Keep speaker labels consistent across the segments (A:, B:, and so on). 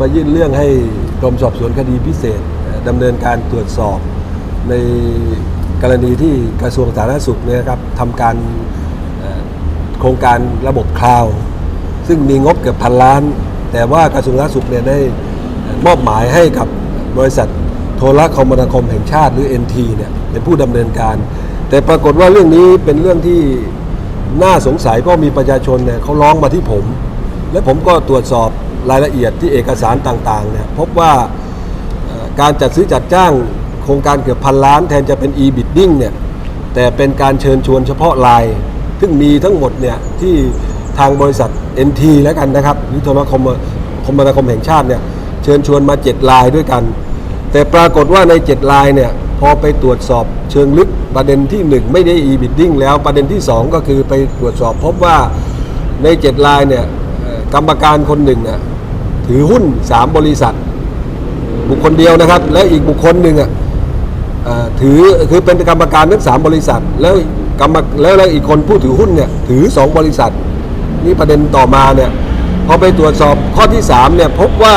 A: มายื่นเรื่องให้กรมสอบสวนคดีพิเศษดำเนินการตรวจสอบในกรณีที่กระทรวงสาธารณสุขเนี่ยครับทำการโครงการระบบคลาว ซึ่งมีงบเกือบพันล้าน แต่ว่ากระทรวงสาธารณสุขเนี่ยได้มอบหมายให้กับบริษัทโทรคมนาคมแห่งชาติหรือ NT เนี่ยเป็นผู้ดำเนินการ แต่ปรากฏว่าเรื่องนี้เป็นเรื่องที่น่าสงสัยเพราะมีประชาชนเนี่ยเขาร้องมาที่ผม และผมก็ตรวจสอบ รายละเอียดที่เอกสารต่างๆเนี่ยพบว่าการจัดซื้อจัดจ้างโครงการเกือบพันล้านแทนจะเป็น e-bidding เนี่ยแต่เป็นการเชิญชวนเฉพาะราย ซึ่งมีทั้งหมดเนี่ยที่ทางบริษัท NT แล้วกันนะครับหรือโทรคมคมนาคมแห่งชาติเนี่ยเชิญชวนมา7รายด้วยกัน แต่ปรากฏว่าใน7รายเนี่ยพอไปตรวจสอบเชิงลึกประเด็นที่ 1 ไม่ได้ e-bidding แล้วประเด็นที่ 2 ก็คือไปตรวจสอบพบว่าใน7รายเนี่ยกรรมการคนหนึ่งน่ะ ถือหุ้น 3 บริษัท บุคคลเดียวนะครับ และอีกบุคคลหนึ่งอะถือคือเป็นกรรมการทั้งสามบริษัท แล้วกรรมแล้วแล้วอีกคนผู้ถือหุ้นเนี่ยถือ 2 บริษัท นี่ประเด็นต่อมาเนี่ยพอไปตรวจสอบข้อที่3เนี่ยพบว่า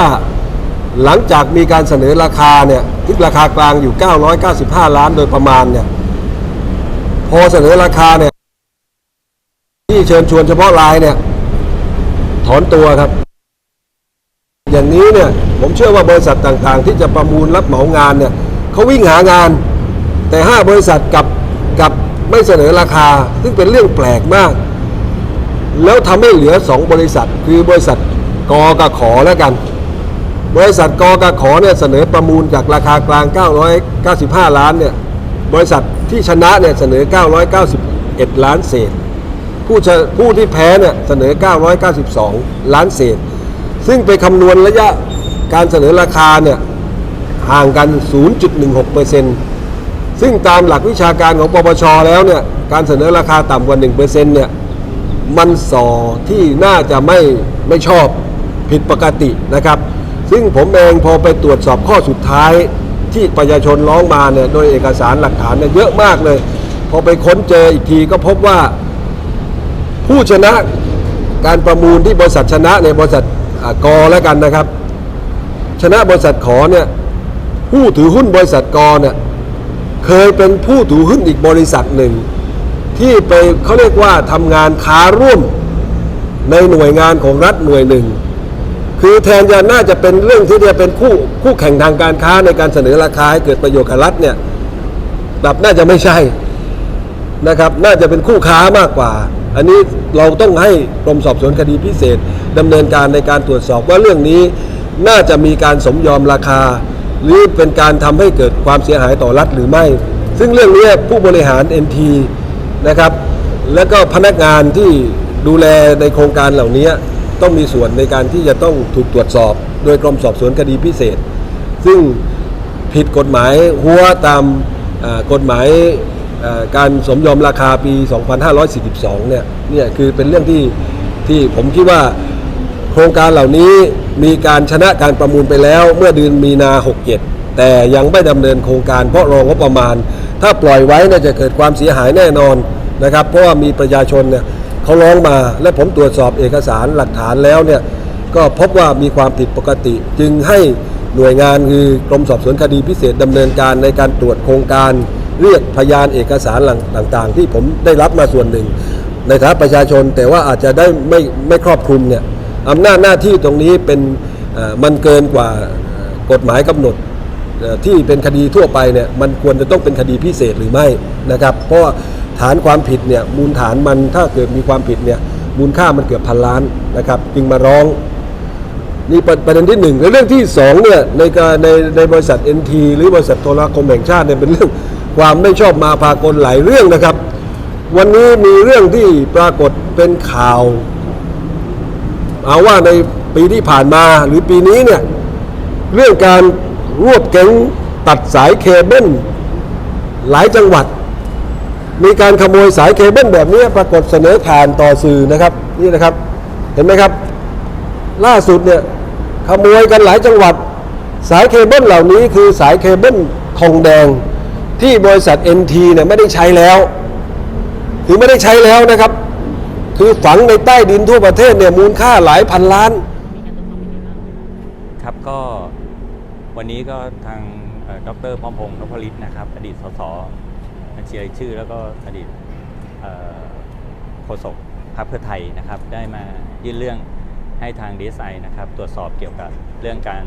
A: หลังจากมีการเสนอราคาเนี่ยที่ราคากลางอยู่ 995 ล้านโดยประมาณเนี่ยพอเสนอราคาเนี่ยที่เชิญชวนเฉพาะรายเนี่ย ถอนตัวครับ อย่างนี้เนี่ยผมเชื่อว่าบริษัทต่างๆ ที่จะประมูลรับเหมางานเนี่ยเขาวิ่งหางาน แต่ 5 บริษัทกับกับไม่เสนอราคา ซึ่งเป็นเรื่องแปลกมาก แล้วทำให้เหลือ 2 บริษัท คือบริษัทกอกับขอแล้วกัน บริษัทกอกับขอเนี่ยเสนอประมูลจากราคากลาง 995 ล้านเนี่ยบริษัทที่ชนะเนี่ยเสนอ 991 ล้านเศษ ผู้ผู้ที่แพ้เนี่ยเสนอ 992 ล้านเศษ ซึ่งไปคำนวณระยะการเสนอราคาเนี่ยห่างกัน 0.16%ซึ่งตามหลักวิชาการของปปชแล้วเนี่ยการเสนอราคาต่ำกว่า 1%เนี่ยมันส่อที่น่าจะไม่ไม่ชอบผิดปกตินะครับ ซึ่งผมเองพอไปตรวจสอบข้อสุดท้ายที่ประชาชนร้องมาเนี่ยโดยเอกสารหลักฐานเนี่ยเยอะมากเลย พอไปค้นเจออีกทีก็พบว่าผู้ชนะการประมูลที่บริษัทชนะในบริษัท กอแล้วกันนะครับ ชนะบริษัทขอเนี่ยผู้ถือหุ้นบริษัทกอเนี่ยเคยเป็นผู้ถือหุ้นอีกบริษัทหนึ่ง ที่ไปเขาเรียกว่าทำงานค้าร่วมในหน่วยงานของรัฐหน่วยหนึ่ง คือแทนจะน่าจะเป็นเรื่องที่จะเป็นคู่คู่แข่งทางการค้าในการเสนอราคาให้เกิดประโยชน์กับรัฐเนี่ยแบบน่าจะไม่ใช่นะครับ น่าจะเป็นคู่ค้ามากกว่า อันนี้เราต้องให้กรมสอบสวนคดีพิเศษดำเนินการในการตรวจสอบว่าเรื่องนี้น่าจะมีการสมยอมราคา หรือเป็นการทำให้เกิดความเสียหายต่อรัฐหรือไม่ ซึ่งเรื่องนี้ผู้บริหาร NT นะครับ และก็พนักงานที่ดูแลในโครงการเหล่านี้ต้องมีส่วนในการที่จะต้องถูกตรวจสอบ โดยกรมสอบสวนคดีพิเศษ ซึ่งผิดกฎหมายหัวตามกฎหมาย การสมยอมราคาปี 2542 เนี่ยเนี่ยคือเป็นเรื่องที่ที่ผมคิดว่าโครงการเหล่านี้มีการชนะการประมูลไปแล้วเมื่อเดือนมีนา 67 แต่ยังไม่ดำเนินโครงการเพราะรองงบประมาณ ถ้าปล่อยไว้น่าจะเกิดความเสียหายแน่นอนนะครับ เพราะว่ามีประชาชนเนี่ยเขาร้องมาและผมตรวจสอบเอกสารหลักฐานแล้วเนี่ยก็พบว่ามีความผิดปกติ จึงให้หน่วยงานคือกรมสอบสวนคดีพิเศษดำเนินการในการตรวจโครงการ เรียกพยานเอกสารต่างๆ ที่ผมได้รับมาส่วนหนึ่ง ในฐานะประชาชนแต่ว่าอาจจะได้ไม่ไม่ครอบคลุมเนี่ยอำนาจหน้าที่ตรงนี้เป็นมันเกินกว่ากฎหมายกำหนดที่เป็นคดีทั่วไปเนี่ยมันควรจะต้องเป็นคดีพิเศษหรือไม่นะครับ เพราะฐานความผิดเนี่ยมูลฐานมันถ้าเกิดมีความผิดเนี่ยมูลค่ามันเกือบพันล้านนะครับ จึงมาร้องนี่ประประเด็นที่หนึ่งและเรื่องที่สองเนี่ยในในในบริษัท NT หรือบริษัทโทรคมแห่งชาติเนี่ยเป็นเรื่อง ความไม่ชอบมาพากลหลายเรื่องนะครับ วันนี้มีเรื่องที่ปรากฏเป็นข่าว เอาว่าในปีที่ผ่านมาหรือปีนี้เนี่ยเรื่องการรวบแก๊งตัดสายเคเบิลหลายจังหวัด มีการขโมยสายเคเบิลแบบนี้ปรากฏเสนอผ่านต่อสื่อนะครับนี่นะครับเห็นไหมครับ ล่าสุดเนี่ยขโมยกันหลายจังหวัด สายเคเบิลเหล่านี้คือสายเคเบิลทองแดง ที่บริษัท NT เนี่ยไม่ได้ใช้แล้ว คือไม่ได้ใช้แล้วนะครับ คือฝังในใต้ดินทั่วประเทศเนี่ยมูลค่าหลายพันล้าน
B: ครับก็วันนี้ก็ทางดรพร้อมพงศ์นพลิตนะครับ อดีตสสบัญชีรายชื่อ แล้วก็อดีตโฆษกพรรคเพื่อไทยนะครับ ได้มายื่นเรื่องให้ทางดีไซน์นะครับ ตรวจสอบเกี่ยวกับเรื่องการ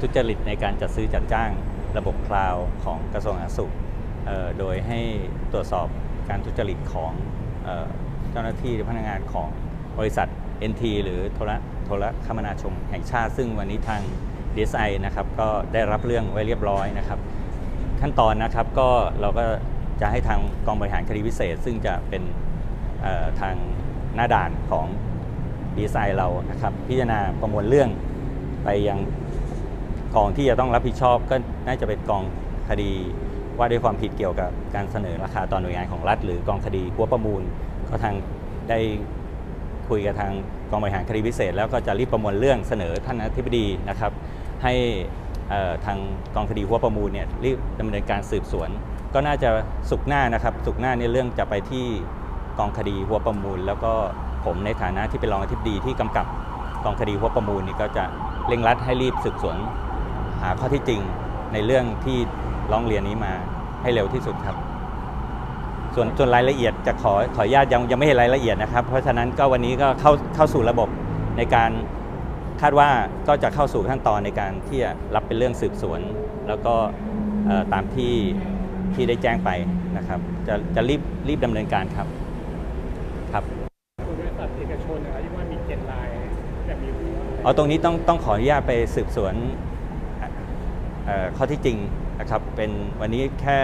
B: ทุจริตในการจัดซื้อจัดจ้าง ระบบคลาวของกระทรวงสาธารณสุข โดยให้ตรวจสอบการทุจริตของเจ้าหน้าที่หรือพนักงานของบริษัท NT หรือโทรโทรคมนาชมแห่งชาติ ซึ่งวันนี้ทาง DSI นะครับก็ได้รับเรื่องไว้เรียบร้อยนะครับ ขั้นตอนนะครับก็เราก็จะให้ทางกองบริหารคดีพิเศษ ซึ่งจะเป็นทางหน้าด่านของดีไซน์เรานะครับ พิจารณาประมวลเรื่องไปยัง กองที่จะต้องรับผิดชอบก็น่าจะเป็นกองคดีว่าด้วยความผิดเกี่ยวกับการเสนอราคาต่อหน่วยงานของรัฐ หรือกองคดีหัวประมูล ก็ทางได้คุยกับทางกองบริหารคดีพิเศษ แล้วก็จะรีบประมวลเรื่องเสนอท่านอธิบดีนะครับ ให้ทางกองคดีหัวประมูลเนี่ยรีบดำเนินการสืบสวน ก็น่าจะสุกหน้านะครับ สุกหน้าเนี่เรื่องจะไปที่กองคดีหัวประมูล แล้วก็ผมในฐานะที่เป็นรองอธิบดีที่กำกับกองคดีหัวประมูลนี่ก็จะเร่งรัดให้รีบสืบสวน หาข้อที่จริงในเรื่องที่ร้องเรียนนี้มาให้เร็วที่สุดครับส่วนส่วนรายละเอียดจะขอขออนุญาตยังยังไม่เห็นรายละเอียดนะครับ เพราะฉะนั้นก็วันนี้ก็เข้าเข้าสู่ระบบในการคาดว่าก็จะเข้าสู่ขั้นตอนในการที่จะรับเป็นเรื่องสืบสวน แล้วก็เอ่อตามที่ที่ได้แจ้งไปนะครับ จะจะรีบรีบดำเนินการครับครับ
C: บริษัทเอกชนนะครับที่ว่ามีเจ็ดลายแบบมี
B: เอาตรงนี้ต้องต้องขออนุญาตไปสืบสวนเอ่อ ข้อที่จริงนะครับเป็นวันนี้แค่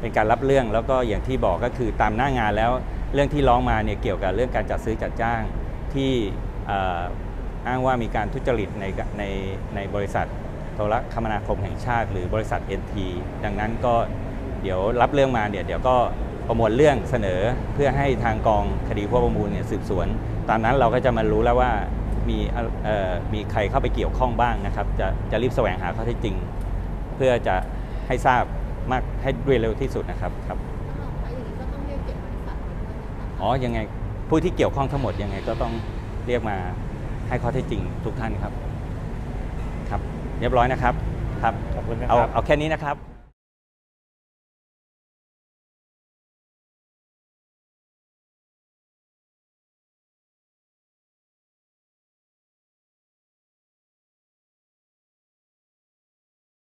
B: เป็นการรับเรื่องแล้วก็อย่างที่บอกก็คือตามหน้างานแล้วเรื่องที่ร้องมาเนี่ยเกี่ยวกับเรื่องการจัดซื้อจัดจ้างที่อ,อ้างว่ามีการทุจริตในในในบริษัทโทรคมนาคมแห่งชาติ หรือบริษัท NT ดังนั้นก็เดี๋ยวรับเรื่องมาเนี่ยเดี๋ยวก็ประมวลเรื่องเสนอเพื่อให้ทางกองคดีพวกประมูลเนี่ยสืบสวนตอนนั้นเราก็จะมารู้แล้วว่ามีมีใครเข้าไปเกี่ยวข้องบ้างนะครับ จะจะรีบแสวงหาข้อเท็จจริง เพื่อจะให้ทราบมากให้ด้วยเร็วที่สุดนะครับครับ
D: ถ้าเราไปอย่างนี้ก็ต้องเรียกเก็บบริษัทมาด้วยนะคะ
B: อ๋อยังไงผู้ที่เกี่ยวข้องทั้งหมดยังไงก็ต้องเรียกมาให้ข้อเท็จจริงทุกท่านครับ ครับ เรียบร้อยนะครับครับ
C: ขอบคุณนะค
B: เอา
C: รับ
B: เอาแค่นี้นะครับ